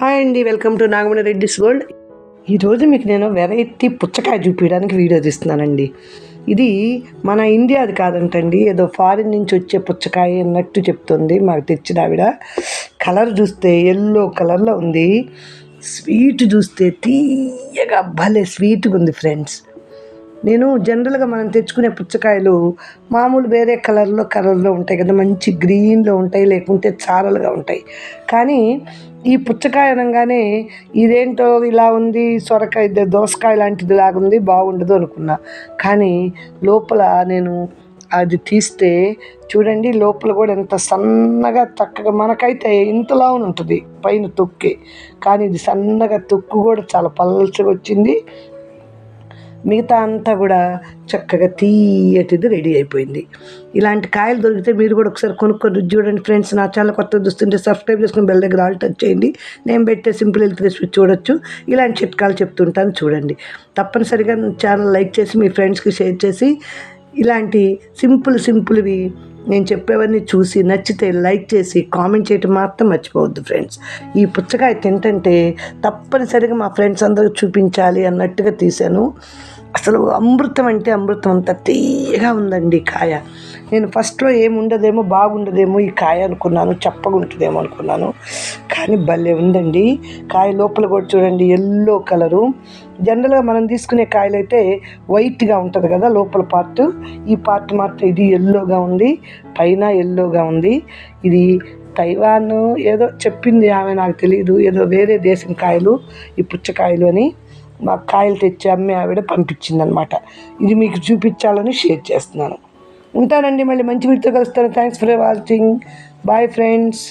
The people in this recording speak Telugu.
హాయ్ అండి welcome to Nagamani Reddy's world. ఈరోజు మీకు నేను వెరైటీ పుచ్చకాయ చూపించడానికి వీడియో తీస్తున్నానండి. ఇది మన ఇండియాది కాదంటండి ఏదో ఫారిన్ నుంచి వచ్చే పుచ్చకాయ అన్నట్టు చెప్తుంది మాకు తెచ్చిన ఆవిడ. కలర్ చూస్తే ఎల్లో కలర్లో ఉంది. స్వీట్ చూస్తే తీయగా భలే స్వీట్గా ఉంది ఫ్రెండ్స్ నేను జనరల్గా మనం తెచ్చుకునే పుచ్చకాయలు మామూలు వేరే కలర్లో కలర్లో ఉంటాయి కదా మంచి గ్రీన్లో ఉంటాయి లేకుంటే చారలుగా ఉంటాయి. కానీ ఈ పుచ్చకాయ అనగానే ఇదేంటో ఇలా ఉంది సొరకాయ దోసకాయ లాంటిది లాగా ఉంది బాగుండదు అనుకున్నా. కానీ లోపల నేను అది తీస్తే చూడండి లోపల కూడా ఎంత సన్నగా చక్కగా మనకైతే ఇంతలా ఉంటుంది పైన తొక్కే. కానీ ఇది సన్నగా తొక్కు కూడా చాలా పల్చగా వచ్చింది. మిగతా అంతా కూడా చక్కగా తీయటిది రెడీ అయిపోయింది. ఇలాంటి కాయలు దొరికితే మీరు కూడా ఒకసారి కొనుక్కొని రుచి చూడండి ఫ్రెండ్స్. నా ఛానల్ కొత్త చూస్తుంటే సబ్స్క్రైబ్ చేసుకుని బెల్ దగ్గర ఆల్ టచ్ చేయండి. నేను పెట్టే సింపుల్ హెల్త్ రెసిపీ చూడొచ్చు. ఇలాంటి చిట్కాలు చెప్తుంటాను చూడండి. తప్పనిసరిగా ఛానల్ లైక్ చేసి మీ ఫ్రెండ్స్కి షేర్ చేసి ఇలాంటి సింపుల్ సింపుల్వి నేను చెప్పేవన్నీ చూసి నచ్చితే లైక్ చేసి కామెంట్ చేయటం మాత్రం మర్చిపోవద్దు ఫ్రెండ్స్. ఈ పుచ్చకాయ తింటంటే తప్పనిసరిగా మా ఫ్రెండ్స్ అందరికి చూపించాలి అన్నట్టుగా తీశాను. అసలు అమృతం అంటే అమృతం అంత తీయగా ఉందండి కాయ. నేను ఫస్ట్లో ఏముండదేమో బాగుండదేమో ఈ కాయ అనుకున్నాను చప్పగా ఉంటుందేమో అనుకున్నాను. కానీ భలే ఉందండి. కాయ లోపల కూడా చూడండి ఎల్లో కలరు జనరల్గా మనం తీసుకునే కాయలు అయితే వైట్గా ఉంటుంది కదా లోపల పార్ట్ ఈ పార్ట్ మాత్రం ఇది ఎల్లోగా ఉంది పైన ఎల్లోగా ఉంది. ఇది తైవాన్ ఏదో చెప్పింది ఆమె నాకు తెలియదు ఏదో వేరే దేశం కాయలు ఈ పుచ్చకాయలు అని. మా కాయలు తెచ్చి అమ్మే ఆవిడ పంపించిందనమాట ఇది మీకు చూపించాలని షేర్ చేస్తున్నాను. ఉంటానండి మళ్ళీ మంచి వీడితో కలుస్తాను. Thanks for watching bye friends